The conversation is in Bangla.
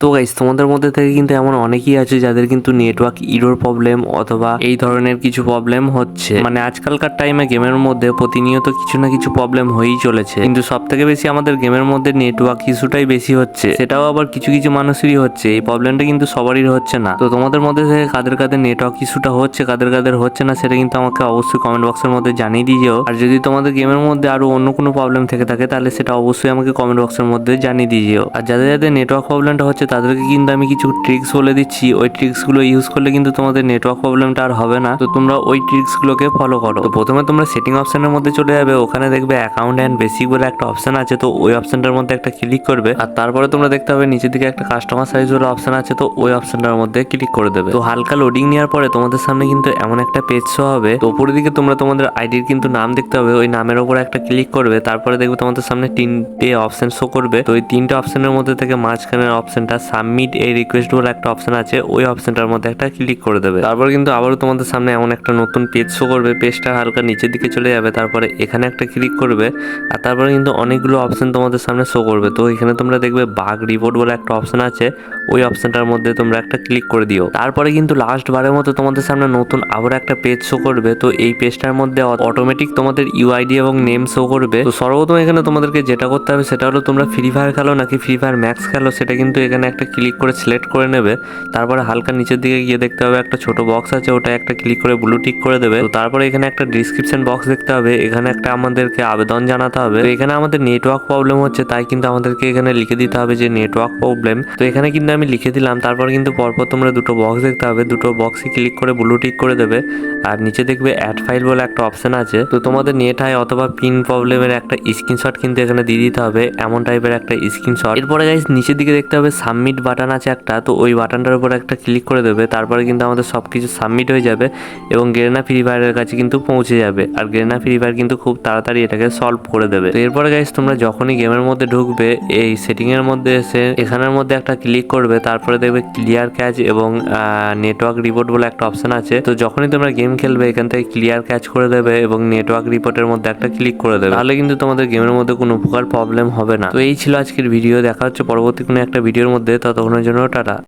তো গাইস তোমাদের মধ্যে থেকে কিন্তু এমন অনেকেই আছে যাদের কিন্তু নেটওয়ার্ক ইরোর প্রবলেম অথবা এই ধরনের কিছু প্রবলেম হচ্ছে। মানে আজকালকার টাইমে গেমের মধ্যে প্রতিনিয়ত কিছু না কিছু প্রবলেম হয়েই চলেছে। কিন্তু সব থেকে বেশি আমাদের গেমের মধ্যে নেটওয়ার্ক ইস্যুটাই বেশি হচ্ছে। সেটাও আবার কিছু কিছু মানুষেরই হচ্ছে। এই প্রবলেমটা কিন্তু সবারই হচ্ছে না। তো তোমাদের মধ্যে থেকে কাদের কাদের নেটওয়ার্ক ইস্যুটা হচ্ছে, কাদের কাদের হচ্ছে না, সেটা কিন্তু আমাকে অবশ্যই কমেন্ট বক্সের মধ্যে জানিয়ে দিও। আর যদি তোমাদের গেমের মধ্যে আরও অন্য কোনো প্রবলেম থেকে থাকে, তাহলে সেটা অবশ্যই আমাকে কমেন্ট বক্সের মধ্যে জানিয়ে দিও। আর যাদের যাদের নেটওয়ার্ক প্রবলেমটা হচ্ছে তাদেরকে কিন্তু আমি কিছু ট্রিক্স বলে দিচ্ছি। ওই ট্রিক্সগুলো ইউজ করলে কিন্তু তোমাদের নেটওয়ার্ক প্রবলেমটা আর হবে না। তো তোমরা ওই ট্রিক্সগুলোকে ফলো করো। তো প্রথমে তোমরা সেটিং অপশনের মধ্যে চলে যাবে। ওখানে দেখবে অ্যাকাউন্ট অ্যান্ড বেসিক বলে একটা অপশন আছে। তো ওই অপশনটার মধ্যে একটা ক্লিক করবে। আর তারপরে তোমরা দেখতে হবে নিচের দিকে একটা কাস্টমার সাইজ বলে অপশন আছে। তো ওই অপশনটার মধ্যে ক্লিক করে দেবে। তো হালকা লোডিং নেওয়ার পরে তোমাদের সামনে কিন্তু এমন একটা পেজ শো হবে। তো উপরের দিকে তোমরা তোমাদের আইডির কিন্তু নাম দেখতে হবে ওই নামের উপর একটা ক্লিক করবে। তারপরে দেখবে তোমাদের সামনে তিনটে অপশন শো করবে। তো ওই তিনটে অপশনের মধ্যে থেকে মাঝখানের অপশনটা সাবমিট এই রিকোয়েস্ট বলে একটা অপশন আছে, ওই অপশনটার মধ্যে একটা ক্লিক করে দেবে। তারপর কিন্তু আবারও তোমাদের সামনে এমন একটা নতুন পেজ শো করবে পেজটা হালকা নিচের দিকে চলে যাবে, তারপরে এখানে একটা ক্লিক করবে, আর তারপরে কিন্তু অনেকগুলো অপশন তোমাদের সামনে শো করবে। তো এখানে তোমরা দেখবে বাঘ রিপোর্ট বলে একটা অপশন আছে, ওই অপশনটার মধ্যে তোমরা একটা ক্লিক করে দিও। তারপরে কিন্তু লাস্ট বারের মতো তোমাদের সামনে নতুন আবার একটা পেজ শো করবে, তো এই পেজটার মধ্যে অটোমেটিক তোমাদের ইউআইডি এবং নেম শো করবে। তো সর্বপ্রথম এখানে তোমাদেরকে যেটা করতে হবে, সেটা হলো তোমরা ফ্রি ফায়ার খেলো নাকি ফ্রি ফায়ার ম্যাক্স খেলো, সেটা কিন্তু এখানে একটা ক্লিক করে সিলেক্ট করে নেবে। তারপরে হালকা নিচের দিকে গিয়ে দেখতে হবে একটা ছোট বক্স আছে ওটা একটা ক্লিক করে ব্লু টিক করে দেবে। তো তারপরে এখানে একটা ডিসক্রিপশন বক্স দেখতে হবে। এখানে একটা আমাদেরকে আবেদন জানাতে হবে। এখানে আমাদের নেটওয়ার্ক প্রবলেম হচ্ছে, তাই কিন্তু আমাদেরকে এখানে লিখে দিতে হবে যে নেটওয়ার্ক প্রবলেম তো এখানে কিন্তু আমি লিখে দিলাম, তারপর কিন্তু পরপর তোমরা দুটো বক্স দেখতে হবে। দুটো বক্সে ক্লিক করে ব্লু টিক করে দেবে। আর নিচে দেখবে অ্যাড ফাইল বলে একটা অপশন আছে। তো তোমাদের নেট হাই অথবা পিন প্রবলেমের একটা স্ক্রিনশট কিন্তু এখানে দিয়ে দিতে হবে। এমন টাইপের একটা স্ক্রিনশট এরপরে গাইস নিচের দিকে দেখতে হবে সাবমিট বাটন আছে একটা, তো ওই বাটনটার উপর একটা ক্লিক করে দেবে, তারপরে কিন্তু আমাদের সব কিছু সাবমিট হয়ে যাবে এবং গেরেনা ফ্রি ফায়ারের কাছে কিন্তু পৌঁছে যাবে। আর গেরেনা ফ্রি ফায়ার কিন্তু খুব তাড়াতাড়ি এটাকে সলভ করে দেবে। তো এরপরে গাইস তোমরা যখনই গেমের মধ্যে ঢুকবে, এই সেটিংয়ের মধ্যে এসে এখানের মধ্যে একটা ক্লিক করবে, তারপরে দেখবে ক্লিয়ার ক্যাচ এবং নেটওয়ার্ক রিপোর্ট বলে একটা অপশন আছে। তো যখনই তোমরা গেম খেলবে, এখান থেকে ক্লিয়ার ক্যাচ করে দেবে এবং নেটওয়ার্ক রিপোর্টের মধ্যে একটা ক্লিক করে দেবে। তাহলে কিন্তু তোমাদের গেমের মধ্যে কোনো প্রকার প্রবলেম হবে না। তো এই ছিল আজকের ভিডিও দেখা হচ্ছে পরবর্তী কোনো একটা ভিডিওর মধ্যে ততক্ষণের জন্য টাটা।